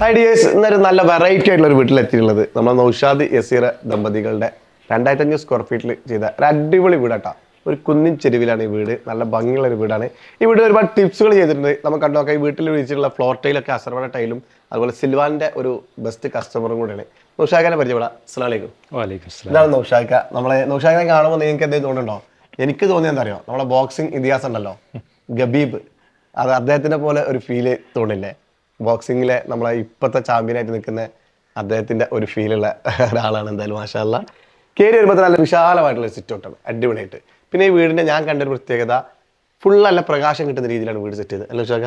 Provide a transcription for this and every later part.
Hi dears ഇന്നൊരു നല്ല variety ആയിട്ടുള്ള ഒരു വീട്ടിലെത്തിയിട്ടുള്ളത് നമ്മൾ നൗഷാദ് യസീറ ദമ്പതികളുടെ രണ്ടായിരത്തി അഞ്ഞൂറ് സ്ക്വയർ ഫീറ്റിൽ ചെയ്ത ഒരു അടിപൊളി വീടാട്ടാ. ഒരു കുന്നിൻ ചെരുവിലാണ് ഈ വീട്. നല്ല ഭംഗിയുള്ള ഒരു വീടാണ്. ഈ വീട്ടിൽ ഒരുപാട് ടിപ്സുകൾ ചെയ്തിട്ടുണ്ട്. നമുക്ക് കണ്ടു നോക്കാം. ഈ വീട്ടിൽ വിളിച്ചിട്ടുള്ള ഫ്ലോർ ടൈലൊക്കെ അസർവണ ടൈലും അതുപോലെ സിൽവാന്റെ ഒരു ബെസ്റ്റ് കസ്റ്റമറും കൂടെയാണ്. നൗഷാഖിനെ പരിചയപ്പെടാം. അസ്സാം വലൈക്കും ഇതാണ് നൗഷാഖ നമ്മളെ നൗഷാഖിനെ കാണുമ്പോൾ നിങ്ങൾക്ക് എന്തെങ്കിലും തോന്നുന്നുണ്ടോ? എനിക്ക് തോന്നിയത് എന്താ അറിയോ? നമ്മളെ ബോക്സിംഗ് ഇതിഹാസം ഉണ്ടല്ലോ. ഗബീബ്. അത് അദ്ദേഹത്തിനെ പോലെ ഒരു ഫീൽ തോന്നില്ലേ? ബോക്സിങ്ങിലെ നമ്മളെ ഇപ്പോഴത്തെ ചാമ്പ്യനായിട്ട് നിൽക്കുന്ന അദ്ദേഹത്തിന്റെ ഒരു ഫീലുള്ള ഒരാളാണ് എന്തായാലും മാഷാല്ല കയറി വരുമ്പോൾ നല്ല വിശാലമായിട്ടുള്ള സിറ്റ് ഔട്ടാണ് അടിപൊളിയായിട്ട്. പിന്നെ ഈ വീടിന്റെ ഞാൻ കണ്ട ഒരു പ്രത്യേകത ഫുൾ നല്ല പ്രകാശം കിട്ടുന്ന രീതിയിലാണ് വീട് സെറ്റ് ചെയ്തത്. അല്ല വിശാഖ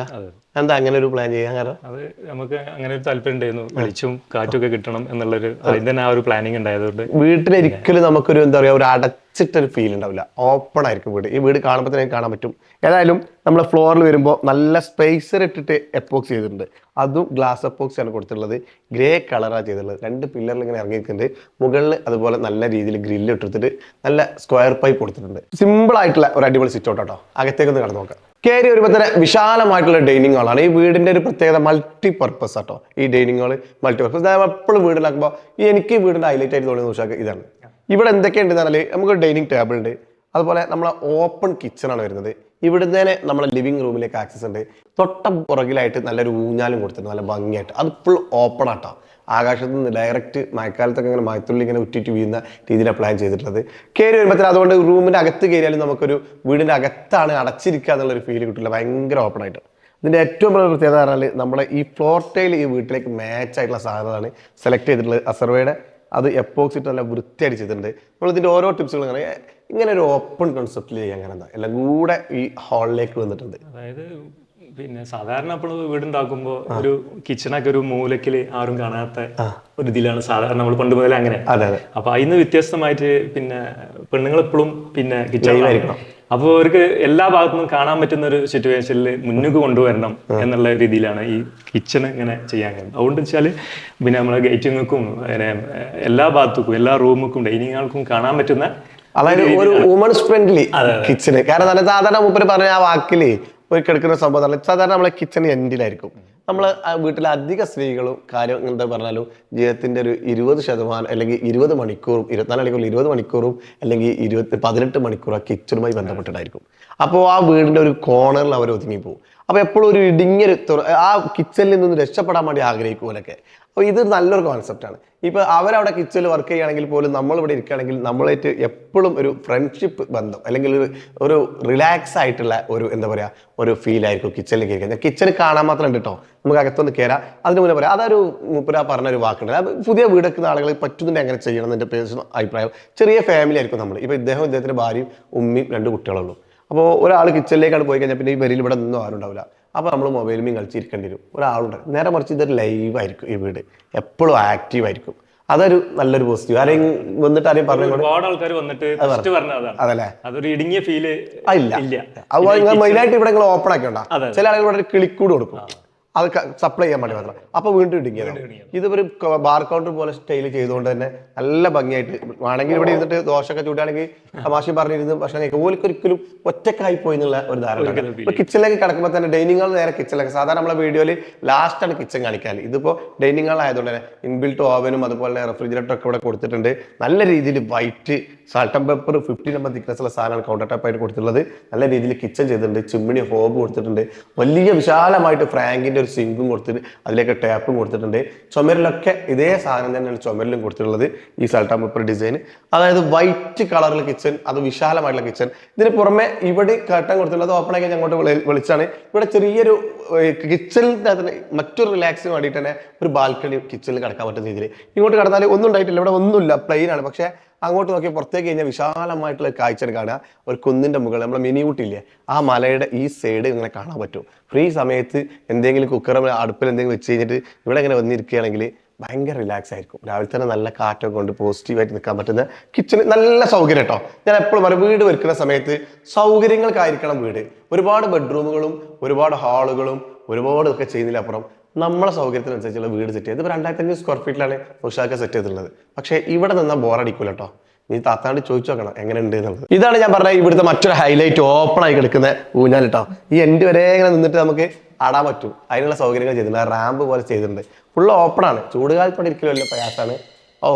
എന്താ അങ്ങനെ ഒരു പ്ലാൻ ചെയ്യാൻ കാരണം? അത് നമുക്ക് അങ്ങനെ ഒരു താല്പര്യം ഉണ്ടായിരുന്നു. വെളിച്ചും കാറ്റൊക്കെ കിട്ടണം എന്നുള്ളൊരു ആദ്യം തന്നെ ആ ഒരു പ്ലാനിങ് ഉണ്ടായതുകൊണ്ട്. വീട്ടിലൊരിക്കലും നമുക്കൊരു എന്താ പറയുക ഒരു അടച്ചിട്ടൊരു ഫീൽ ഉണ്ടാവില്ല. ഓപ്പൺ ആയിരിക്കും വീട്. ഈ വീട് കാണുമ്പോൾ തന്നെ കാണാൻ പറ്റും. ഏതായാലും നമ്മൾ ഫ്ലോറിൽ വരുമ്പോൾ നല്ല സ്പേസർ ഇട്ടിട്ട് എപ്പോക്സ് ചെയ്തിട്ടുണ്ട്. അതും ഗ്ലാസ് എപ്പോക്സ് ആണ് കൊടുത്തിട്ടുള്ളത്. ഗ്രേ കളറാണ് ചെയ്തിട്ടുള്ളത്. രണ്ട് പില്ലറിൽ ഇങ്ങനെ ഇറങ്ങിയിട്ടുണ്ട്. മുകളിൽ അതുപോലെ നല്ല രീതിയിൽ ഗ്രില്ല് ഇട്ടിട്ട് നല്ല സ്ക്വയർ പൈപ്പ് കൊടുത്തിട്ടുണ്ട്. സിമ്പിൾ ആയിട്ടുള്ള ഒരു അടിപൊളി സിറ്റ് കേട്ടോ അകത്തേക്കൊന്ന് കടന്നു നോക്കാം. കയറി വരുമ്പോൾ തന്നെ വിശാലമായിട്ടുള്ള ഡൈനിങ് ഹാളാണ് ഈ വീടിന്റെ ഒരു പ്രത്യേകത മൾട്ടി പർപ്പസ് ആട്ടോ. ഈ ഡൈനിങ് ഹാൾ മൾട്ടി പർപ്പസ് എപ്പോഴും വീടിലാക്കുമ്പോൾ ഈ എനിക്ക് വീടിന്റെ ഹൈലൈറ്റ് ആയിട്ട് തോന്നിയ ഉഷാക്ക് ഇതാണ്. ഇവിടെ എന്തൊക്കെയുണ്ടെന്ന് പറഞ്ഞാൽ നമുക്ക് ഡൈനിങ് ടേബിൾ ഉണ്ട്. അതുപോലെ നമ്മളെ ഓപ്പൺ കിച്ചണാണ് വരുന്നത്. ഇവിടുന്ന് തന്നെ നമ്മളെ ലിവിങ് റൂമിലേക്ക് ആക്സസ് ഉണ്ട്. തൊട്ട പുറകിലായിട്ട് നല്ലൊരു ഊഞ്ഞാലും കൊടുത്തിട്ടുണ്ട്. നല്ല ഭംഗിയായിട്ട്. അത് ഫുൾ ഓപ്പൺ ആട്ടോ. ആകാശത്ത് നിന്ന് ഡയറക്റ്റ് മഴക്കാലത്തൊക്കെ ഇങ്ങനെ മഴത്തുള്ളി ഇങ്ങനെ ഉറ്റിട്ട് വീഴുന്ന രീതിയിലാണ് പ്ലാൻ ചെയ്തിട്ടുള്ളത്. കയറി വരുമ്പോഴത്തേന് അതുകൊണ്ട് റൂമിന്റെ അകത്ത് കയറിയാലും നമുക്കൊരു വീടിന്റെ അകത്താണ് അടച്ചിരിക്കുക എന്നുള്ളൊരു ഫീൽ കിട്ടില്ല. ഭയങ്കര ഓപ്പൺ ആയിട്ട്. ഇതിന്റെ ഏറ്റവും വലിയ പ്രത്യേകത പറഞ്ഞാൽ നമ്മുടെ ഈ ഫ്ലോർ ടൈൽ ഈ വീട്ടിലേക്ക് മാച്ച് ആയിട്ടുള്ള സാധനമാണ് സെലക്ട് ചെയ്തിട്ടുള്ളത്. അസർവയുടെ അത് എപ്പോക്സിട്ട് നല്ല വൃത്തിയായിട്ട് ചെയ്തിട്ടുണ്ട്. നമ്മൾ ഇതിന്റെ ഓരോ ടിപ്സുകളും അങ്ങനെ ഇങ്ങനെ ഒരു ഓപ്പൺ കൺസെപ്റ്റിൽ ചെയ്യാൻ എന്താ? എല്ലാം കൂടെ ഈ ഹാളിലേക്ക് വന്നിട്ടുണ്ട്. അതായത് പിന്നെ സാധാരണ നമ്മൾ വീടുണ്ടാക്കുമ്പോൾ ഒരു കിച്ചണൊക്കെ ഒരു മൂലക്കിൽ ആരും കാണാത്ത ഒരു ഇതിലാണ് സാധാരണ നമ്മൾ പണ്ട് മുതലേ അങ്ങനെ. അപ്പൊ അതിന് വ്യത്യസ്തമായിട്ട് പിന്നെ പെണ്ണുങ്ങൾ എപ്പോഴും പിന്നെ കിച്ചണിലായിരിക്കണം അപ്പോൾ അവർക്ക് എല്ലാ ഭാഗത്തുനിന്നും കാണാൻ പറ്റുന്ന ഒരു സിറ്റുവേഷനിൽ മുന്നോട്ട് കൊണ്ടുവരണം എന്നുള്ള രീതിയിലാണ് ഈ കിച്ചൺ ഇങ്ങനെ ചെയ്യാൻ കഴിയുന്നത്. അതുകൊണ്ട് വെച്ചാൽ പിന്നെ നമ്മളെ ഗേറ്റിങ്ങൾക്കും അങ്ങനെ എല്ലാ ഭാഗത്തേക്കും എല്ലാ റൂമുക്കും ഡൈനിങ് ഹാൾക്കും കാണാൻ പറ്റുന്ന അതായത് ഒരു വുമൺസ് ഫ്രണ്ട്ലി കിച്ചണ് കാരണം നല്ല സാധാരണ മൂപ്പര് പറഞ്ഞ ആ വാക്കിൽ ഒരു കിടക്കുന്ന സംഭവം സാധാരണ നമ്മളെ കിച്ചൺ എൻഡിലായിരിക്കും നമ്മൾ വീട്ടിലെ അധിക സ്ത്രീകളും കാര്യം എന്താ പറഞ്ഞാലും ജീവിതത്തിന്റെ ഒരു ഇരുപത് ശതമാനം അല്ലെങ്കിൽ ഇരുപത് മണിക്കൂറും ഇരുപത്തിനാല് മണിക്കൂർ ഇരുപത് മണിക്കൂറും അല്ലെങ്കിൽ ഇരുപത്തി പതിനെട്ട് മണിക്കൂർ ആ കിച്ചണുമായി ബന്ധപ്പെട്ടിട്ടായിരിക്കും. അപ്പോൾ ആ വീടിന്റെ ഒരു കോണറിൽ അവർ ഒതുങ്ങിപ്പോകും അപ്പോൾ എപ്പോഴും ഒരു ഇടുങ്ങിയൊരു ആ കിച്ചണിൽ നിന്ന് രക്ഷപ്പെടാൻ വേണ്ടി ആഗ്രഹിക്കും അപ്പോൾ ഇത് നല്ലൊരു കോൺസെപ്റ്റാണ് ഇപ്പോൾ അവരവിടെ കിച്ചണിൽ വർക്ക് ചെയ്യുകയാണെങ്കിൽ പോലും നമ്മളിവിടെ ഇരിക്കുകയാണെങ്കിൽ നമ്മളായിട്ട് എപ്പോഴും ഒരു ഫ്രണ്ട്ഷിപ്പ് ബന്ധം അല്ലെങ്കിൽ ഒരു ഒരു റിലാക്സ് ആയിട്ടുള്ള ഒരു എന്താ പറയുക ഒരു ഫീൽ ആയിരിക്കും കിച്ചണിൽ കയറി കിച്ചണിൽ കാണാൻ മാത്രം ഉണ്ട് കേട്ടോ നമുക്ക് അകത്തൊന്ന് കയറാം അതിന് മുന്നേ പറയാം. അതൊരു മുപ്പര പറഞ്ഞൊരു വാക്കുണ്ട്. പുതിയ വീടെക്കുന്ന ആളുകൾ പറ്റുന്നുണ്ട് അങ്ങനെ ചെയ്യണം എന്നെ പേഴ്സണൽ അഭിപ്രായം. ചെറിയ ഫാമിലി ആയിരിക്കും നമ്മൾ ഇപ്പോൾ ഇദ്ദേഹം ഇദ്ദേഹത്തിന്റെ ഭാര്യയും ഉമ്മയും രണ്ട് കുട്ടികളുള്ളൂ. അപ്പോൾ ഒരാൾ കിച്ചണിലേക്കാണ് പോയി കഴിഞ്ഞാൽ പിന്നെ ഈ വരിയിൽ ഇവിടെ നിന്നും ആരും ഉണ്ടാവില്ല. അപ്പോൾ നമ്മൾ മൊബൈലും കളിച്ചിരിക്കേണ്ടി വരും. ഒരാളുണ്ട്. നേരെ മറിച്ച് ഇതൊരു ലൈവ് ആയിരിക്കും ഈ വീട്. എപ്പോഴും ആക്റ്റീവ് ആയിരിക്കും. അതൊരു നല്ലൊരു പോസിറ്റീവ് ആരെയും വന്നിട്ട് ആരെയും പറഞ്ഞു ഒരുപാട് ആൾക്കാർ വന്നിട്ട് അതല്ലേ? അതൊരു ഇടുങ്ങിയ ഫീൽ ഇല്ല. നിങ്ങൾ മെയിനായിട്ട് ഇവിടെ ഓപ്പൺ ആക്കി ചില ആളുകൾ ഇവിടെ ഒരു കിളിക്കൂട് കൊടുക്കും. അത് സപ്ലൈ ചെയ്യാൻ വേണ്ടി മാത്രം. അപ്പൊ വീണ്ടും ഇടുങ്ങിയത്. ഇത് ഒരു ബാർ കൗണ്ടർ പോലെ സ്റ്റൈൽ ചെയ്തുകൊണ്ട് തന്നെ നല്ല ഭംഗിയായിട്ട് വേണമെങ്കിൽ ഇവിടെ ഇരുന്നിട്ട് ദോശയൊക്കെ ചൂടാണെങ്കിൽ തമാശ പറഞ്ഞിരുന്നു പക്ഷേ കഴിക്കും ഓലിക്ക് ഒരിക്കലും ഒറ്റക്കായി പോയി എന്നുള്ള ഒരു ധാരണ ഇപ്പൊ കിച്ചണിലേക്ക് കിടക്കുമ്പോൾ തന്നെ ഡൈനിങ് ഹാൾ നേരെ കിച്ചണിലേക്ക് സാധാരണ നമ്മളെ വീഡിയോയിൽ ലാസ്റ്റ് ആണ് കിച്ചൺ കാണിക്കാൻ ഇതിപ്പോ ഡൈനിങ് ഹാൾ ആയതുകൊണ്ട് തന്നെ ഇൻബിൽട്ട് ഓവനും അതുപോലെ റെഫ്രിജറേറ്റർ ഒക്കെ ഇവിടെ കൊടുത്തിട്ടുണ്ട്. നല്ല രീതിയിൽ white salt and pepper fifty number thickness ഉള്ള സാധനമാണ് കൗണ്ടർ ടോപ്പ് ആയിട്ട് കൊടുത്തിട്ടുള്ളത്. നല്ല രീതിയിൽ കിച്ചൺ ചെയ്തിട്ടുണ്ട്. ചിമ്മിണി ഹോബ് കൊടുത്തിട്ടുണ്ട്. വലിയ വിശാലമായിട്ട് ഫ്രാങ്കിന്റെ ഒരു സിങ്കും കൊടുത്തിട്ട് അതിലേക്ക് ടാപ്പും കൊടുത്തിട്ടുണ്ട്. ചുമരിലൊക്കെ ഇതേ സാധനം തന്നെയാണ് ചുമരിലും കൊടുത്തിട്ടുള്ളത് ഈ സാൾട്ട് പേപ്പർ ഡിസൈൻ. അതായത് വൈറ്റ് കളറിലെ കിച്ചൺ അത് വിശാലമായിട്ടുള്ള കിച്ചൺ ഇതിന് പുറമെ ഇവിടെ കട്ടൻ കൊടുത്തിട്ടുള്ളത് ഓപ്പൺ ആക്കി അങ്ങോട്ട് വിളി- വിളിച്ചാണ്. ഇവിടെ ചെറിയൊരു കിച്ചണിന്റെ മറ്റൊരു റിലാക്സിന് വേണ്ടിയിട്ട് തന്നെ ഒരു ബാൽക്കണി കിച്ചണിൽ കിടക്കാൻ പറ്റുന്ന രീതിയിൽ. ഇങ്ങോട്ട് കിടന്നാൽ ഒന്നും ഉണ്ടായിട്ടില്ല. ഇവിടെ ഒന്നുമില്ല. പ്ലെയിൻ ആണ്. പക്ഷേ അങ്ങോട്ട് നോക്കി പുറത്തേക്ക് കഴിഞ്ഞാൽ വിശാലമായിട്ടുള്ള കാഴ്ച കാണുക. ഒരു കുന്നിന്റെ മുകളിൽ നമ്മളെ മിനി ഊട്ടില്ലേ ആ മലയുടെ ഈ സൈഡ് ഇങ്ങനെ കാണാൻ പറ്റും. ഫ്രീ സമയത്ത് എന്തെങ്കിലും കുക്കറും അടുപ്പിൽ എന്തെങ്കിലും വെച്ച് കഴിഞ്ഞിട്ട് ഇവിടെ ഇങ്ങനെ വന്നിരിക്കുകയാണെങ്കിൽ ഭയങ്കര റിലാക്സ് ആയിരിക്കും. രാവിലെ തന്നെ നല്ല കാറ്റൊക്കെ കൊണ്ട് പോസിറ്റീവായിട്ട് നിൽക്കാൻ പറ്റുന്ന കിച്ചണ് നല്ല സൗകര്യം കേട്ടോ. ഞാൻ എപ്പോഴും പറയും വീട് വെക്കുന്ന സമയത്ത് സൗകര്യങ്ങൾക്കായിരിക്കണം വീട്. ഒരുപാട് ബെഡ്റൂമുകളും ഒരുപാട് ഹാളുകളും ഒരുപാട് ഒക്കെ ചെയ്യുന്നതിലപ്പുറം നമ്മളെ സൗകര്യത്തിനനുസരിച്ചുള്ള വീട് സെറ്റ് ചെയ്ത് ഇപ്പോൾ രണ്ടായിരത്തി അഞ്ഞൂറ് സ്ക്വയർ ഫീറ്റിലാണ് ഉഷാക്ക സെറ്റ് ചെയ്തിട്ടുള്ളത്. പക്ഷേ ഇവിടെ നിന്നാൽ ബോറടിക്കൂല കേട്ടോ നീ താത്താണ്ട് ചോദിച്ചു നോക്കണം എങ്ങനെ ഉണ്ട് എന്നുള്ളത് ഇതാണ് ഞാൻ പറഞ്ഞത് ഇവിടുത്തെ മറ്റൊരു ഹൈലൈറ്റ് ഓപ്പൺ ആയി കിടക്കുന്ന ഊഞ്ഞാൽ കേട്ടോ ഈ എന്റെ വരെ ഇങ്ങനെ നിന്നിട്ട് നമുക്ക് ആടാൻ പറ്റും. അതിനുള്ള സൗകര്യങ്ങൾ ചെയ്തിട്ടുണ്ട്. റാമ്പ് പോലെ ചെയ്തിട്ടുണ്ട്. ഫുള്ള് ഓപ്പൺ ആണ്. ചൂടുകാലത്തോടെ ഇരിക്കലും വലിയ പ്രയാസമാണ് ഓ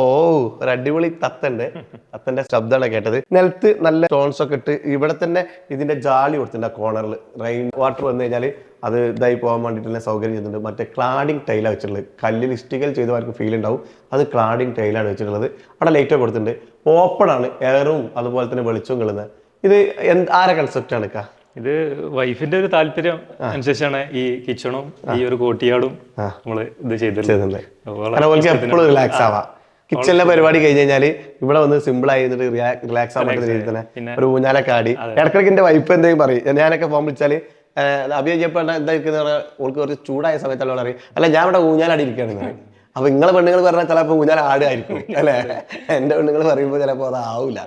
ഒരു അടിപൊളി തത്തുണ്ട്. തത്തന്റെ ശബ്ദമാണ് കേട്ടത്. നിലത്ത് നല്ല സ്റ്റോൺസ് ഒക്കെ ഇട്ട് ഇവിടെ തന്നെ ഇതിന്റെ ജാലി കൊടുത്തിട്ടുണ്ട് ആ കോർണറിൽ റെയിൻ വാട്ടർ വന്നു കഴിഞ്ഞാൽ അത് ഇതായി പോകാൻ വേണ്ടിയിട്ടുള്ള സൗകര്യം ചെയ്തിട്ടുണ്ട് മറ്റേ ക്ലാഡിങ് ടൈലാണ് വെച്ചിട്ടുള്ളത്. കല്ലിൽ ഇഷ്ടികൽ ചെയ്തവർക്ക് ഫീൽ ഉണ്ടാവും. അത് ക്ലാഡിങ് ടൈലാണ് വെച്ചിട്ടുള്ളത്. അവിടെ ലൈറ്റ് കൊടുത്തിട്ടുണ്ട്. ഓപ്പൺ ആണ്. എയറും അതുപോലെ തന്നെ വെളിച്ചവും കളുന്നത്. ഇത് എന്ത് ആരെ കൺസെപ്റ്റ് ആണ് കാ? ഇത് വൈഫിന്റെ ഒരു താല്പര്യം അനുസരിച്ചാണ് ഈ കിച്ചണും ഈ ഒരു കോട്ടിയാടും നമ്മൾ ഇത് ചെയ്തിട്ടുള്ളത്. റിലാക്സ് ആവാം. കിച്ചണിലെ പരിപാടി കഴിഞ്ഞ് കഴിഞ്ഞാൽ ഇവിടെ വന്ന് സിമ്പിൾ ആയി റിലാക്സ് ആവാൻ പറ്റുന്ന രീതിയിൽ തന്നെ ഒരു ഊഞ്ഞാലൊക്കെ ആടി. ഇടക്കിടക്ക് എന്റെ വൈഫ് എന്തെങ്കിലും പറയും. ഞാനൊക്കെ ഫോൺ വിളിച്ചാൽ അഭിയപ്പ എന്താ ഓൾക്ക് കുറച്ച് ചൂടായ സമയത്തുള്ള പറയും. അല്ല ഞാൻ ഇവിടെ ഊഞ്ഞാലാടി ഇരിക്കുകയാണെന്ന് പറയും. അപ്പൊ നിങ്ങളെ പെണ്ണുങ്ങൾ പറഞ്ഞാൽ ചിലപ്പോൾ ഊഞ്ഞാൽ ആയിരിക്കും അല്ലെ? എന്റെ പെണ്ണുങ്ങൾ പറയുമ്പോൾ ചിലപ്പോൾ അതാവില്ല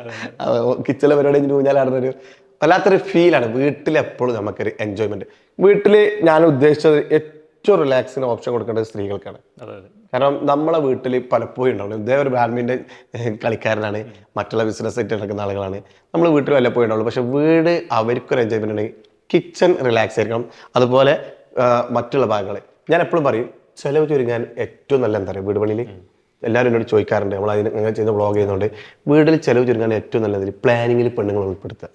കിച്ചണിലെ പരിപാടി കഴിഞ്ഞിട്ട് ഊഞ്ഞാലാടുന്ന ഒരു വല്ലാത്തൊരു ഫീലാണ് വീട്ടിൽ എപ്പോഴും നമുക്കൊരു എൻജോയ്മെന്റ് വീട്ടിൽ ഞാൻ ഉദ്ദേശിച്ചത് ഏറ്റവും റിലാക്സിന് ഓപ്ഷൻ കൊടുക്കേണ്ടത് സ്ത്രീകൾക്കാണ്. കാരണം നമ്മളെ വീട്ടിൽ പലപ്പോഴും ഉണ്ടാവും ഇതേ ഒരു ബാഡ്മിന്റൺ കളിക്കാരനാണ്. മറ്റുള്ള ബിസിനസ് ആയിട്ട് നടക്കുന്ന ആളുകളാണ്. നമ്മൾ വീട്ടിൽ വല്ലപ്പോഴും ഉണ്ടാവുള്ളൂ. പക്ഷെ വീട് അവർക്കൊരു എൻജോയ്മെന്റ് ഉണ്ടെങ്കിൽ കിച്ചൺ റിലാക്സ് ആയിരിക്കണം. അതുപോലെ മറ്റുള്ള ഭാഗങ്ങൾ ഞാൻ എപ്പോഴും പറയും ചിലവ് ചുരുങ്ങാൻ ഏറ്റവും നല്ല എന്താ പറയുക വീട് പണിയിൽ എല്ലാവരും എന്നോട് ചോദിക്കാറുണ്ട്. നമ്മൾ അതിന് അങ്ങനെ ചെയ്യുന്ന വ്ളോഗ് ചെയ്യുന്നുണ്ട് വീട്ടിൽ ചെലവ് ചുരുങ്ങാൻ ഏറ്റവും നല്ലത് പ്ലാനിങ്ങിൽ പെണ്ണുങ്ങൾ ഉൾപ്പെടുത്തുക.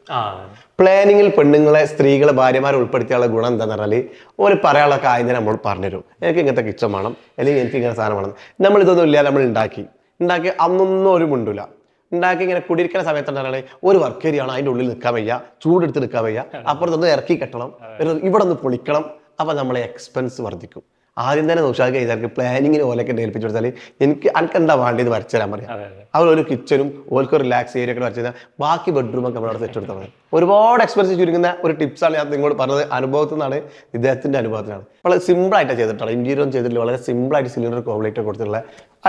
പ്ലാനിങ്ങിൽ പെണ്ണുങ്ങളെ സ്ത്രീകളെ ഭാര്യമാരെ ഉൾപ്പെടുത്തിയുള്ള ഗുണം എന്താന്ന് പറഞ്ഞാൽ ഒരു പറയാനുള്ള കാര്യം നമ്മൾ പറഞ്ഞുതരും. എനിക്ക് ഇങ്ങനത്തെ കിച്ചൺ വേണം. അല്ലെങ്കിൽ എനിക്ക് ഇങ്ങനെ സാധനം വേണം. നമ്മൾ ഇതൊന്നും ഇല്ല നമ്മൾ ഉണ്ടാക്കി. ഉണ്ടാക്കി അന്നൊന്നും ഒരു മുണ്ടില്ല ഉണ്ടാക്കി ഇങ്ങനെ കുടിയിരിക്കുന്ന സമയത്ത് എന്താണ് ഒരു വർക്ക് ഏരിയ ആണ് അതിന്റെ ഉള്ളിൽ നിൽക്കാൻ വയ്യ. ചൂടെടുത്ത് നിൽക്കാൻ വയ്യ. അപ്പുറത്തൊന്ന് ഇറക്കി കെട്ടണം. ഇവിടെ ഒന്ന് പൊളിക്കണം. അപ്പം നമ്മളെ എക്സ്പെൻസ് വർദ്ധിക്കും. ആദ്യം തന്നെ നോക്കിയാൽ ഇതാർക്ക് പ്ലാനിങ്ങിന് ഓലൊക്കെ ഏൽപ്പിച്ചു കൊടുത്താൽ എനിക്ക് അനക്ക് എന്താ വേണ്ടത് വരച്ചു തരാൻ പറയാം അവർ ഒരു കിച്ചനും ഓൽക്ക് റിലാക്സ് ഏരിയ ഒക്കെ വരച്ചു തരാം. ബാക്കി ബെഡ്റൂം ഒക്കെ അവിടെ സെറ്റ് കൊടുത്താൽ ഒരുപാട് എക്സ്പെൻസ് ചുരുങ്ങുന്ന ഒരു ടിപ്സാണ് ഞാൻ നിങ്ങളോട് പറഞ്ഞത്. അനുഭവത്തിൽ നിന്നാണ് ഇദ്ദേഹത്തിന്റെ അനുഭവത്തിനാണ് വളരെ സിമ്പിൾ ആയിട്ട് ചെയ്തിട്ടുള്ളത്. ഇന്റീരിയർ ചെയ്തിട്ടില്ല. വളരെ സിമ്പിൾ ആയിട്ട് സിലിണ്ടർ കോംപ്ലീറ്റ് കൊടുത്തിട്ടുള്ള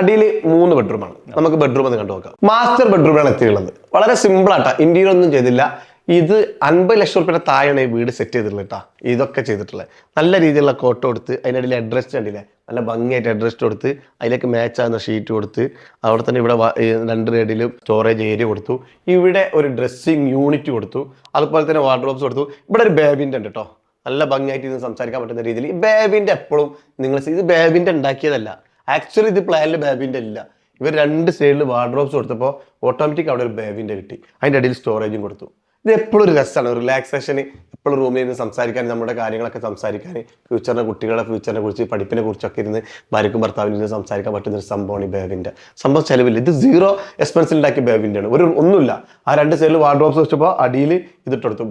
അടിയിൽ മൂന്ന് ബെഡ്റൂമാണ് നമുക്ക് ബെഡ്റൂം ഒന്ന് കണ്ടു നോക്കാം മാസ്റ്റർ ബെഡ്റൂമാണ് എത്തിയുള്ളത് വളരെ സിമ്പിൾ ആട്ടാ ഇന്റീരിയർ ഒന്നും ചെയ്തില്ല. ഇത് അൻപത് ലക്ഷം റുപ്യയുടെ താഴെയാണ് ഈ വീട് സെറ്റ് ചെയ്തിട്ടുള്ളത് കേട്ടോ ഇതൊക്കെ ചെയ്തിട്ടുള്ളത്. നല്ല രീതിയിലുള്ള കോട്ട് കൊടുത്ത് അതിനിടയിൽ അഡ്രസ് കണ്ടില്ലേ? നല്ല ഭംഗിയായിട്ട് അഡ്രസ് കൊടുത്ത് അതിലേക്ക് മാച്ച് ആകുന്ന ഷീറ്റ് കൊടുത്ത് അവിടെ തന്നെ ഇവിടെ രണ്ട് റേഡിലും സ്റ്റോറേജ് ഏരിയ കൊടുത്തു. ഇവിടെ ഒരു ഡ്രസ്സിങ് യൂണിറ്റ് കൊടുത്തു. അതുപോലെ തന്നെ വാർഡ്രോബ്സ് കൊടുത്തു. ഇവിടെ ഒരു ബേബിന്റെ ഉണ്ട് കേട്ടോ നല്ല ഭംഗിയായിട്ട് ഇത് സംസാരിക്കാൻ പറ്റുന്ന രീതിയിൽ. ഈ ബേബിന്റെ എപ്പോഴും നിങ്ങൾ ഇത് ബേബിന്റെ ഉണ്ടാക്കിയതല്ല. ആക്ച്വലി ഇത് പ്ലാനിൽ ബേബിന്റെ ഇല്ല. ഇവർ രണ്ട് സൈഡിൽ വാർഡ്രോബ്സ് കൊടുത്തപ്പോൾ ഓട്ടോമാറ്റിക് അവിടെ ഒരു ബേബിന്റെ കിട്ടി. അതിന്റെ ഇടയിൽ സ്റ്റോറേജും കൊടുത്തു. ഇത് എപ്പോഴും ഒരു രസമാണ് റിലാക്സേഷന് എപ്പോഴും റൂമിൽ ഇരുന്ന് സംസാരിക്കാൻ നമ്മുടെ കാര്യങ്ങളൊക്കെ സംസാരിക്കാൻ ഫ്യൂച്ചറിനെ കുട്ടികളുടെ ഫ്യൂച്ചറിനെ കുറിച്ച് പഠിപ്പിനെ കുറിച്ചൊക്കെ ഇരുന്ന് ഭാര്യക്കും ഭർത്താവിന് ഇരുന്ന് സംസാരിക്കാൻ പറ്റുന്ന ഒരു സംഭവമാണ് ഈ ബേവിന്റെ സംഭവം ചെലവില്ല. ഇത് സീറോ എക്സ്പെൻസിൽ ഉണ്ടാക്കിയ ബേവിന്റെ ആണ് ഒരു ഒന്നുമില്ല. ആ രണ്ട് സൈഡിൽ വാർഡ്രോബ്സ് വെച്ചപ്പോൾ അടിയിൽ ഇതിട്ടെടുത്തു.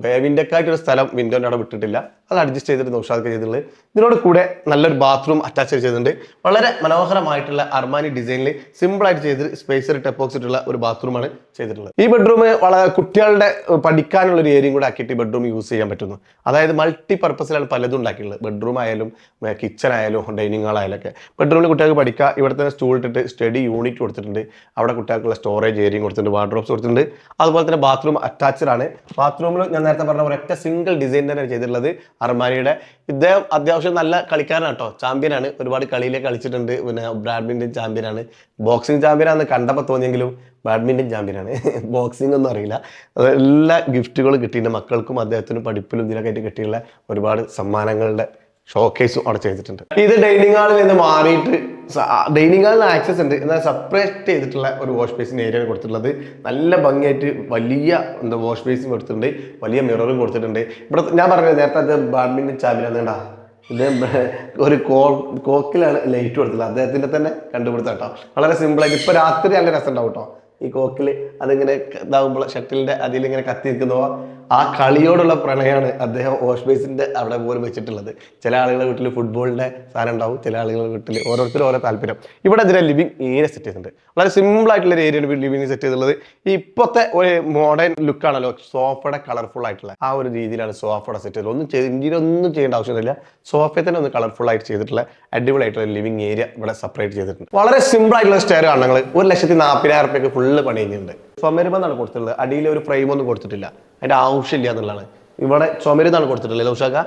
ആയിട്ടൊരു സ്ഥലം വിൻഡോന്റെ അവിടെ വിട്ടിട്ടില്ല. അത് അഡ്ജസ്റ്റ് ചെയ്തിട്ട് നൗഷാദൊക്കെ ചെയ്തിട്ടുള്ളത്. ഇതിനോട് കൂടെ നല്ലൊരു ബാത്റൂം അറ്റാച്ച് ചെയ്തിട്ടുണ്ട്. വളരെ മനോഹരമായിട്ടുള്ള അർമാനി ഡിസൈനിൽ സിമ്പിൾ ആയിട്ട് ചെയ്ത് സ്പേസർ ടപ്പോക്സ് ഇട്ടുള്ള ഒരു ബാത്റൂമാണ് ചെയ്തിട്ടുള്ളത്. ഈ ബെഡ്റൂം വളരെ കുട്ടികളുടെ ഏഹ്, പഠിക്കാനുള്ള ഒരു ഏരിയയും കൂടെ ആക്കിയിട്ട് ബെഡ്റൂം യൂസ് ചെയ്യാൻ പറ്റുന്നു. അതായത് മൾട്ടി പർപ്പസിലാണ് പലതും ഉണ്ടാക്കിയിട്ടുള്ളത്. ബെഡ്റൂം ആയാലും കിച്ചൺ ആയാലും ഡൈനിങ് ഹാൾ ആയാലും ഒക്കെ ബെഡ്റൂമിൽ കുട്ടികൾക്ക് പഠിക്കുക ഇവിടെ തന്നെ സ്റ്റൂൾ ഇട്ടിട്ട് സ്റ്റഡി യൂണിറ്റ് കൊടുത്തിട്ടുണ്ട്. അവിടെ കുട്ടികൾക്കുള്ള സ്റ്റോറേജ് ഏരിയയും കൊടുത്തിട്ടുണ്ട് വാർഡ്രോബ്സ് കൊടുത്തിട്ടുണ്ട്. അതുപോലെ തന്നെ ബാത്റൂം അറ്റാച്ച്ഡ് ആണ്. ബാത്റൂമിൽ ഞാൻ നേരത്തെ പറഞ്ഞ ഒരൊറ്റ സിംഗിൾ ഡിസൈൻ തന്നെ ചെയ്തിട്ടുള്ളത്. അർമാനിയുടെ ഇദ്ദേഹം അത്യാവശ്യം നല്ല കളിക്കാരനാണ് കേട്ടോ. ചാമ്പ്യനാണ് ഒരുപാട് കളിയിലേക്ക് കളിച്ചിട്ടുണ്ട്. പിന്നെ ബാഡ്മിന്റൺ ചാമ്പ്യനാണ് ബോക്സിംഗ് ചാമ്പ്യനാണെന്ന് കണ്ടപ്പോൾ തോന്നിയെങ്കിലും ബാഡ്മിന്റൺ ചാമ്പ്യനാണ്. ബോക്സിംഗ് ഒന്നും അറിയില്ല എല്ലാ ഗിഫ്റ്റുകളും കിട്ടിയിട്ടുണ്ട് മക്കൾക്കും അദ്ദേഹത്തിനും പഠിപ്പിലും ഇതിനൊക്കെ ആയിട്ട് കിട്ടിയുള്ള ഒരുപാട് സമ്മാനങ്ങളുടെ ഷോക്കേസും അവിടെ ചെയ്തിട്ടുണ്ട്. ഇത് ഡൈനിങ് ഹാളിൽ നിന്ന് മാറിയിട്ട് ഡൈനിങ് ഹാളിന് ആക്സസ് ഉണ്ട്. എന്നാൽ സെപ്പറേറ്റ് ചെയ്തിട്ടുള്ള ഒരു വാഷ് ബേസിൻ ഏരിയ കൊടുത്തിട്ടുള്ളത്. നല്ല ഭംഗിയായിട്ട് വലിയ എന്താ വാഷ് ബേസും കൊടുത്തിട്ടുണ്ട്. വലിയ മിററും കൊടുത്തിട്ടുണ്ട്. ഇവിടെ ഞാൻ പറഞ്ഞത് നേരത്തെ അത് ബാഡ്മിന്റൺ ചാമ്പ്യൻ കണ്ടാ. ഇത് ഒരു കോ കോക്കിലാണ് ലൈറ്റ് കൊടുത്തത് അദ്ദേഹത്തിന്റെ തന്നെ കണ്ടുപിടുത്തം കേട്ടോ. വളരെ സിമ്പിളായിട്ട് ഇപ്പോൾ ഇപ്പൊ രാത്രി നല്ല രസം ഉണ്ടാവും കേട്ടോ. ഈ കോക്കിൽ അതിങ്ങനെ ഇതാകുമ്പോൾ ഷട്ടിലിന്റെ അതിലിങ്ങനെ കത്തി ആ കളിയോടുള്ള പ്രണയമാണ് അദ്ദേഹം വാഷ് ബേസിന്റെ അവിടെ പോലും വെച്ചിട്ടുള്ളത്. ചില ആളുകളുടെ വീട്ടിൽ ഫുട്ബോളിന്റെ സാധനം ഉണ്ടാവും. ചില ആളുകളുടെ വീട്ടിൽ ഓരോരുത്തരും ഓരോ താല്പര്യം. ഇവിടെ അതിനെ ലിവിങ് ഏരിയ സെറ്റ് ചെയ്തിട്ടുണ്ട്. വളരെ സിമ്പിൾ ആയിട്ടുള്ള ഒരു ഏരിയയാണ് ലിവിംഗ് സെറ്റ് ചെയ്തിട്ടുള്ളത്. ഇപ്പോഴത്തെ ഒരു മോഡേൺ ലുക്കാണല്ലോ സോഫയുടെ കളർഫുൾ ആയിട്ടുള്ള ആ ഒരു രീതിയിലാണ് സോഫയുടെ സെറ്റ് ചെയ്തത്. ഒന്നും ചെയ്ത് ഇന്ത്യയിൽ ഒന്നും ചെയ്യേണ്ട ആവശ്യമില്ല. സോഫയെ തന്നെ ഒന്ന് കളർഫുൾ ആയിട്ട് ചെയ്തിട്ടുള്ള അടിപൊളിയായിട്ടുള്ള ലിവിംഗ് ഏരിയ ഇവിടെ സെപ്പറേറ്റ് ചെയ്തിട്ടുണ്ട്. വളരെ സിമ്പിൾ ആയിട്ടുള്ള സ്റ്റെയർ നിങ്ങൾ ഒരു ലക്ഷത്തി നാൽപ്പതിനായിരം റുപ്യക്ക് ഫുള്ള് പണി കഴിഞ്ഞിട്ടുണ്ട്. ചുമരുമെന്നാണ് കൊടുത്തിട്ടുള്ളത്. അടിയിൽ ഒരു ഫ്രെയിം ഒന്നും കൊടുത്തിട്ടില്ല. അതിന്റെ ആവശ്യമില്ല എന്നുള്ളതാണ്. ഇവിടെ ചുമരുന്നാണ് കൊടുത്തിട്ടുള്ളത് ലൗഷാക്ക.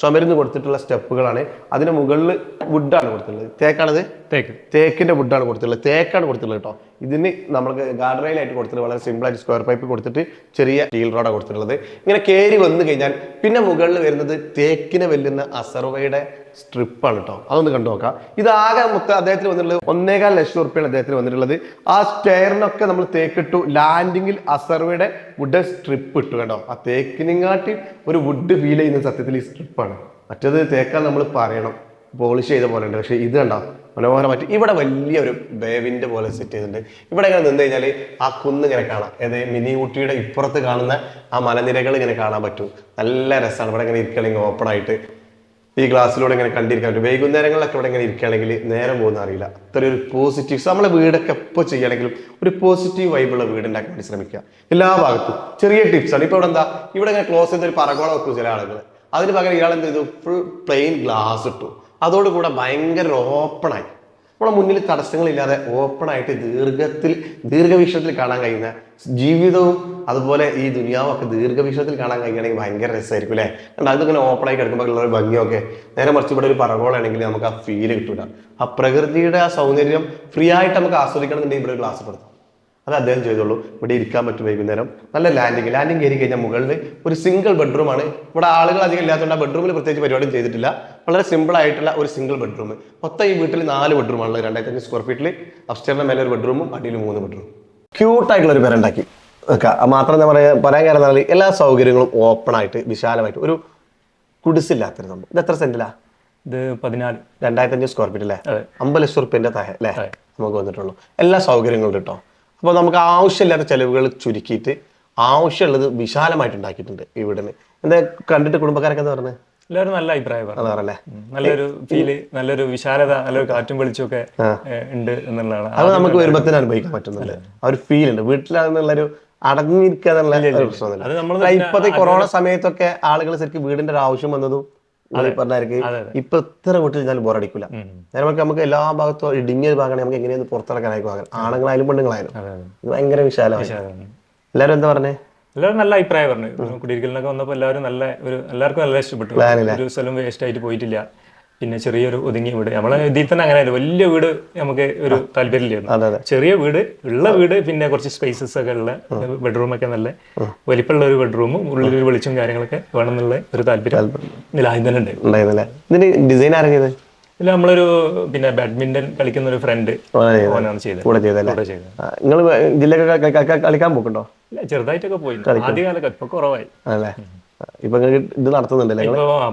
ചുമരുന്ന് കൊടുത്തിട്ടുള്ള സ്റ്റെപ്പുകളാണ്. അതിന് മുകളിൽ വുഡാണ് കൊടുത്തിട്ടുള്ളത്. തേക്കാണത്? തേക്ക്. തേക്കിന്റെ വുഡാണ് കൊടുത്തിട്ടുള്ളത്. തേക്കാണ് കൊടുത്തിട്ടുള്ളത് കേട്ടോ. ഇതിന് നമ്മൾക്ക് ഗാർഡ് റെയിലായിട്ട് കൊടുത്തിട്ട് വളരെ സിമ്പിൾ ആയിട്ട് സ്ക്വയർ പൈപ്പ് കൊടുത്തിട്ട് ചെറിയ സ്റ്റീൽ റോഡാണ് കൊടുത്തിട്ടുള്ളത്. ഇങ്ങനെ കയറി വന്നു കഴിഞ്ഞാൽ പിന്നെ മുകളിൽ വരുന്നത് തേക്കിനെ വെല്ലുന്ന അസർവയുടെ സ്ട്രിപ്പാണ് കേട്ടോ അതൊന്ന് കണ്ടു നോക്കാം. ഇതാകെ മൊത്തം അദ്ദേഹത്തിന് വന്നിട്ടുള്ളത് ഒന്നേകാൽ ലക്ഷം റുപ്യാണ് അദ്ദേഹത്തിന് വന്നിട്ടുള്ളത്. ആ സ്റ്റെയറിനൊക്കെ നമ്മൾ തേക്കിട്ടു. ലാൻഡിങ്ങിൽ അസർവയുടെ വുഡ് സ്ട്രിപ്പ് ഇട്ടു കേട്ടോ ആ തേക്കിനെങ്ങാട്ടി ഒരു വുഡ് ഫീൽ ചെയ്യുന്ന സത്യത്തിൽ ഈ സ്ട്രിപ്പാണ് മറ്റേത് തേക്കാൻ നമ്മൾ പറയണം. പോളിഷ് ചെയ്ത പോലെ ഉണ്ട്. പക്ഷേ ഇത് കണ്ടോ? മനോഹരമായിട്ട് ഇവിടെ വലിയൊരു ബേവിന്റെ പോലെ സെറ്റ് ചെയ്തിട്ടുണ്ട്. ഇവിടെ ഇങ്ങനെ നിന്ന് കഴിഞ്ഞാൽ ആ കുന്ന് ഇങ്ങനെ കാണാം. ഏത് മിനി ഊട്ടിയുടെ ഇപ്പുറത്ത് കാണുന്ന ആ മലനിരകൾ ഇങ്ങനെ കാണാൻ പറ്റും. നല്ല രസമാണ്. ഇവിടെ ഇങ്ങനെ ഇരിക്കണമെങ്കിൽ ഓപ്പൺ ആയിട്ട്. ഈ ഗ്ലാസ്സിലൂടെ ഇങ്ങനെ കണ്ടിരിക്കാൻ പറ്റും. വൈകുന്നേരങ്ങളിലൊക്കെ ഇവിടെ ഇങ്ങനെ ഇരിക്കുകയാണെങ്കിൽ നേരം പോകുന്ന അറിയില്ല. അത്ര ഒരു പോസിറ്റീവ്സ് നമ്മളെ വീടൊക്കെ എപ്പോൾ ചെയ്യുകയാണെങ്കിലും ഒരു പോസിറ്റീവ് വൈബുള്ള വീട് ഉണ്ടാക്കാൻ വേണ്ടി ശ്രമിക്കുക. എല്ലാ ഭാഗത്തും. ചെറിയ ടിപ്സാണ് ഇപ്പോൾ ഇവിടെ എന്താ? ഇവിടെ ഇങ്ങനെ ക്ലോസ് ചെയ്ത ഒരു പറകോളം വെക്കും ചില ആളുകൾ അതിന് പകരം ഇയാൾ എന്ത് ചെയ്തു? ഫുൾ പ്ലെയിൻ ഗ്ലാസ് ഇട്ടു. അതോടുകൂടെ ഭയങ്കര ഓപ്പണായി. നമ്മുടെ മുന്നിൽ തടസ്സങ്ങളില്ലാതെ ഓപ്പണായിട്ട് ദീർഘത്തിൽ ദീർഘവീക്ഷണത്തിൽ കാണാൻ കഴിയുന്ന ജീവിതവും അതുപോലെ ഈ ദുനിയാവും ഒക്കെ ദീർഘവീക്ഷണത്തിൽ കാണാൻ കഴിയുകയാണെങ്കിൽ ഭയങ്കര രസമായിരിക്കും അല്ലേ? കണ്ടോ അതിങ്ങനെ ഓപ്പണായി കിടക്കുമ്പോൾ ഉള്ള ഒരു ഭംഗിയൊക്കെ. നേരെ മറിച്ച് ഇവിടെ ഒരു പറകോളാണെങ്കിൽ നമുക്ക് ആ ഫീൽ കിട്ടൂല. ആ പ്രകൃതിയുടെ ആ സൗന്ദര്യം ഫ്രീ ആയിട്ട് നമുക്ക് ആസ്വദിക്കണം എന്നുണ്ടെങ്കിൽ ഇവിടെ ക്ലാസ് പെടുത്താം അത് അദ്ദേഹം ചെയ്തോളൂ. ഇവിടെ ഇരിക്കാൻ പറ്റും വൈകുന്നേരം. നല്ല ലാൻഡിങ് ലാൻഡിങ് കയറി കഴിഞ്ഞാൽ മുകളിൽ ഒരു സിംഗിൾ ബെഡ്റൂമാണ് ഇവിടെ ആളുകൾ അധികം ഇല്ലാത്തതുകൊണ്ട് ആ ബെഡ്റൂമിൽ പ്രത്യേകിച്ച് പരിപാടി ചെയ്തിട്ടില്ല. വളരെ സിമ്പിൾ ആയിട്ടുള്ള ഒരു സിംഗിൾ ബെഡ്റൂം മൊത്തം ഈ വീട്ടിൽ നാല് ബെഡ്റൂമാണുള്ളത് രണ്ടായിരത്തി അഞ്ച് സ്ക്വയർ ഫീറ്റിൽ അപ്സ്റ്റേറിന്റെ മേലെ ഒരു ബെഡ്റൂമും അടിയിൽ മൂന്ന് ബെഡ്റൂം ക്യൂട്ടായിട്ടുള്ള ഒരു പേരുണ്ടാക്കി. മാത്രം എന്താ പറയുക പറയാൻ കാരണം എന്നാൽ എല്ലാ സൗകര്യങ്ങളും ഓപ്പൺ ആയിട്ട് വിശാലമായിട്ട്. ഒരു കുടിസില്ലാത്തൊരു സംഭവം. ഇത് എത്ര സെന്റിലാ ഇത് പതിനാല്. രണ്ടായിരത്തി അഞ്ച് സ്ക്വയർ ഫീറ്റ് അല്ലേ. അമ്പത് ലക്ഷം റുപ്യന്റെ താഴെ അല്ലേ? നമുക്ക് വന്നിട്ടുള്ളൂ. എല്ലാ സൗകര്യങ്ങളും കിട്ടോ അപ്പോൾ നമുക്ക് ആവശ്യമില്ലാത്ത ചിലവുകൾ ചുരുക്കിയിട്ട് ആവശ്യമുള്ളത് വിശാലമായിട്ട് ഉണ്ടാക്കിയിട്ടുണ്ട് ഇവിടെ നിന്ന് എന്താ കണ്ടിട്ട് കുടുംബക്കാരൊക്കെ എന്താ പറഞ്ഞത് എല്ലാവരും നല്ല അഭിപ്രായം പറഞ്ഞു. അതാ പറഞ്ഞല്ലേ? ഉം. നല്ലൊരു ഫീൽ നല്ലൊരു വിശാലത നല്ലൊരു കാറ്റും വെളിച്ചൊക്കെ. ഉണ്ട് എന്നുള്ളതാണ്. അത് നമുക്ക് വരുമ്പത്തിന് അനുഭവിക്കാൻ പറ്റുന്നുണ്ട്. ആ ഒരു ഫീൽ ഉണ്ട്. വീട്ടിലാണെന്നുള്ളൊരു അടങ്ങിയിരിക്കുക എന്നുള്ള പ്രശ്നമൊന്നുമില്ല. ഇപ്പത്തെ കൊറോണ സമയത്തൊക്കെ ആളുകൾ ശരിക്കും വീടിന്റെ ഒരു ആവശ്യം വന്നതും പറഞ്ഞായിരിക്കും ഇപ്പൊ ഇത്ര വീട്ടിൽ ഇരുന്നാലും ബോറടിക്കില്ല നേരമൊക്കെ നമുക്ക് എല്ലാ ഭാഗത്തും ഇടുങ്ങിയ ഭാഗമാണ് നമുക്ക് എങ്ങനെയൊന്ന് പുറത്തിറക്കാനായിരിക്കും ആണുങ്ങളായാലും പെണ്ണുങ്ങളായാലും. ഇത് ഭയങ്കര വിശാലമാണ്. എല്ലാരും എന്താ പറഞ്ഞേ? എല്ലാവരും നല്ല അഭിപ്രായം പറഞ്ഞു. കുടിയിരിക്കലിനൊക്കെ വന്നപ്പോൾ എല്ലാവരും നല്ല ഒരു എല്ലാവർക്കും നല്ല ഇഷ്ടപ്പെട്ടു. ഒരു സ്ഥലം വേസ്റ്റ് ആയിട്ട് പോയിട്ടില്ല. പിന്നെ ചെറിയൊരു ഒതുങ്ങിയ വീട്. നമ്മളെ ഇതിൽ തന്നെ അങ്ങനെ വലിയ വീട് നമുക്ക് ഒരു താല്പര്യമില്ലായിരുന്നു. ചെറിയ വീട് ഉള്ള വീട് പിന്നെ കുറച്ച് സ്പേസസ് ഒക്കെ ഉള്ള ബെഡ്റൂം ഒക്കെ നല്ല വലിപ്പമുള്ള ഒരു ബെഡ്റൂമും ഒരു വെളിച്ചും കാര്യങ്ങളൊക്കെ വേണം എന്നുള്ള ഒരു താല്പര്യം ഇതിൽ ആദ്യം തന്നെ ഉണ്ട് ഉണ്ടായിരുന്നല്ലേ? ഇതിന്റെ ഡിസൈൻ ആരാ ചെയ്തത്? ഇതിൽ നമ്മളൊരു പിന്നെ ബാഡ്മിന്റൺ കളിക്കുന്ന ഒരു ഫ്രണ്ട് ചെയ്തത്? ഓനാണ് ചെയ്തത്. കൂടെ ചെയ്തല്ലേ കൂടെ ചെയ്തത്. നിങ്ങൾ ജില്ലയൊക്കെ ക- ക- ക- കളിക്കാൻ പോക്കുണ്ടോ? ഇല്ല, ചെറുതായിട്ടൊക്കെ പോയി ആദ്യകാലൊക്കെ ഇപ്പൊ കുറവായി. അല്ലേ? ഇപ്പൊ ഇത് നടത്തുന്നുണ്ടല്ലേ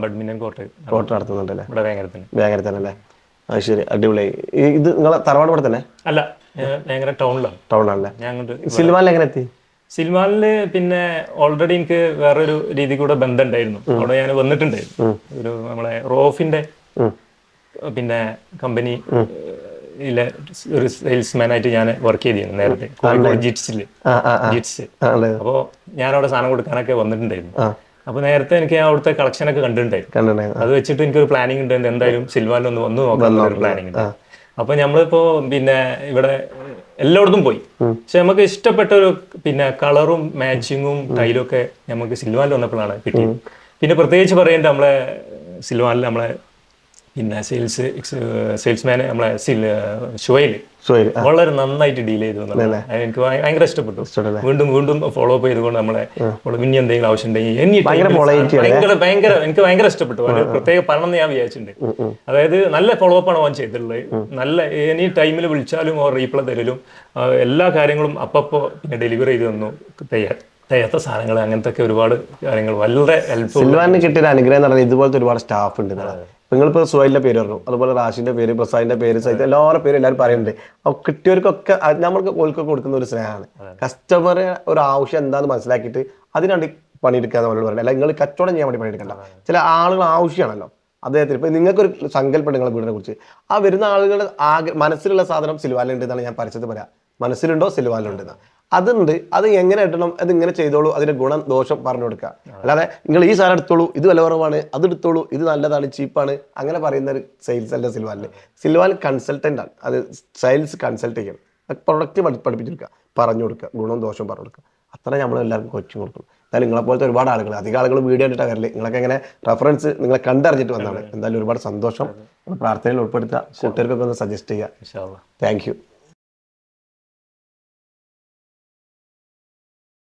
ബാഡ്മിന്റൺ കോർട്ട് കോർട്ട് നടത്തുന്നുണ്ടല്ലേ? ഇവിടെ ഭയങ്കരത്തിന്. ഭയങ്കര തന്നെ അല്ലേ അത് ശരി അടിപൊളിയായി ഇത് നിങ്ങളെ തറവാട് ഇവിടെ തന്നെ? അല്ല ഭയങ്കര ടൗണിലാണ് ടൗണിലാണല്ലേ? സിൽവാനിൽ എങ്ങനെ എത്തി? സിൽമാനിൽ പിന്നെ ഓൾറെഡി എനിക്ക് വേറൊരു രീതി കൂടെ ബന്ധമുണ്ടായിരുന്നു. അവിടെ ഞാൻ വന്നിട്ടുണ്ടായിരുന്നു. ഒരു നമ്മളെ റോഫിന്റെ പിന്നെ കമ്പനി ഇല്ല ഒരു സെയിൽസ്മാൻ ആയിട്ട് ഞാൻ വർക്ക് ചെയ്തിരുന്നു നേരത്തെ. ജിറ്റ്സിൽ ജിറ്റ്സ്. അപ്പോ ഞാനവിടെ അപ്പോൾ ഞാൻ അവിടെ സാധനം കൊടുക്കാനൊക്കെ വന്നിട്ടുണ്ടായിരുന്നു. ആ. അപ്പോൾ നേരത്തെ എനിക്ക് ഞാൻ അവിടുത്തെ കളക്ഷൻ ഒക്കെ കണ്ടിട്ടുണ്ടായിരുന്നു. അത് വെച്ചിട്ട് എനിക്കൊരു പ്ലാനിങ് ഉണ്ട്. എന്തായാലും സിൽവാനിൽ ഒന്ന് വന്ന് നോക്കാൻ ഒരു പ്ലാനിങ് ഉണ്ട്. അപ്പൊ നമ്മളിപ്പോ പിന്നെ ഇവിടെ എല്ലായിടത്തും പോയി. പക്ഷെ നമുക്ക് ഇഷ്ടപ്പെട്ട ഒരു പിന്നെ കളറും മാച്ചിങ്ങും ടൈലും ഒക്കെ നമുക്ക് സിൽവാനിൽ വന്നപ്പോഴാണ് കിട്ടിയത്. പിന്നെ പ്രത്യേകിച്ച് പറയേണ്ട നമ്മളെ സിൽവാനിൽ നമ്മളെ പിന്നെ സെയിൽസ് സെയിൽസ്മാനെ നമ്മളെ ഷോയിൽ വളരെ നന്നായിട്ട് ഡീൽ ചെയ്തു. എനിക്ക് ഭയ- ഭയങ്കര ഇഷ്ടപ്പെട്ടു. വീണ്ടും വീണ്ടും ഫോളോ അപ്പ് ചെയ്തുകൊണ്ട് നമ്മളെ ഇനി എന്തെങ്കിലും ആവശ്യം ഉണ്ടെങ്കിൽ ഭയങ്കര എനിക്ക് ഭയങ്കര ഇഷ്ടപ്പെട്ടു. പ്രത്യേക പ്രത്യേകം പറയണം എന്ന് ഞാൻ വിചാരിച്ചിട്ടുണ്ട്. അതായത് നല്ല ഫോളോ അപ്പ് ആണ് ഓൻ ചെയ്തിട്ടുള്ളത്. നല്ല എനി ടൈമിൽ വിളിച്ചാലും ഓർ റീപ്ലൈ തരലും. എല്ലാ കാര്യങ്ങളും അപ്പപ്പോ പിന്നെ ഡെലിവറി ചെയ്ത് തന്നു. തയ്യാർ തയ്യാത്ത സാധനങ്ങൾ അങ്ങനത്തെ ഒക്കെ ഒരുപാട് കാര്യങ്ങൾ. വളരെ ഹെൽപ്ഫുൾ കിട്ടിയ അനുഗ്രഹം എന്ന് പറഞ്ഞാൽ ഇതുപോലത്തെ ഒരുപാട് സ്റ്റാഫ് ഉണ്ട്. നിങ്ങളിപ്പോൾ സുഹൈലിന്റെ പേര് പറഞ്ഞു. അതുപോലെ റാഷിന്റെ പേര് പ്രസാദിന്റെ പേര് സഹിതം എല്ലാവരുടെ പേര് എല്ലാവരും പറയുന്നുണ്ട്. അപ്പോൾ കിട്ടിയവർക്കൊക്കെ നമ്മൾക്ക് ഓൽക്കൊക്കെ കൊടുക്കുന്ന ഒരു സ്നേഹമാണ്. കസ്റ്റമറെ ഒരു ആവശ്യം എന്താണെന്ന് മനസ്സിലാക്കിയിട്ട് അതിനാണ് പണിയെടുക്കുക എന്നുള്ളത് പറയുന്നത് അല്ല നിങ്ങൾ കച്ചവടം ചെയ്യാൻ വേണ്ടി പണിയെടുക്കണ്ട. ചില ആളുകൾ ആവശ്യമാണല്ലോ. അദ്ദേഹത്തിന് ഇപ്പോൾ നിങ്ങൾക്കൊരു സങ്കല്പം നിങ്ങളെ വീടിനെ കുറിച്ച്. ആ വരുന്ന ആളുകളുടെ ആഗ്ര മനസ്സിലുള്ള സാധനം സിൽവാലുണ്ട് എന്നാണ് ഞാൻ പരസ്യത്തിൽ പറയാം. മനസ്സിലുണ്ടോ സിൽവാലുണ്ട് എന്ന്? അതുണ്ട്. അത് എങ്ങനെ ഇടണം അത് ഇങ്ങനെ ചെയ്തോളൂ അതിന്റെ ഗുണം ദോഷം പറഞ്ഞു കൊടുക്കുക. അല്ലാതെ നിങ്ങൾ ഈ സാധനം എടുത്തോളൂ ഇത് വില കുറവാണ് അത് എടുത്തോളൂ ഇത് നല്ലതാണ് ചീപ്പാണ് അങ്ങനെ പറയുന്ന ഒരു സെയിൽസ് അല്ല സിൽവാനിൽ സിൽവാൻ കൺസൾട്ടന്റ് ആണ്. അത് സെയിൽസ് കൺസൾട്ട് ചെയ്യണം. പ്രൊഡക്റ്റ് പഠിപ്പിച്ചെടുക്കുക. പറഞ്ഞു കൊടുക്കുക. ഗുണവും ദോഷവും പറഞ്ഞു കൊടുക്കുക. അത്ര നമ്മൾ എല്ലാവർക്കും കോച്ചിങ് കൊടുക്കും എന്തായാലും നിങ്ങളെ പോലത്തെ ഒരുപാട് ആളുകൾ അധികം ആളുകൾ വീഡിയോ കണ്ടിട്ടാണ് വരൽ. നിങ്ങളൊക്കെ ഇങ്ങനെ റെഫറൻസ് നിങ്ങളെ കണ്ടറിഞ്ഞിട്ട് വന്നതാണ് എന്തായാലും ഒരുപാട് സന്തോഷം. പ്രാർത്ഥനയിൽ ഉൾപ്പെടുത്തുക. കൂട്ടുകാർക്കൊക്കെ ഒന്ന് സജസ്റ്റ് ചെയ്യുക. Thank you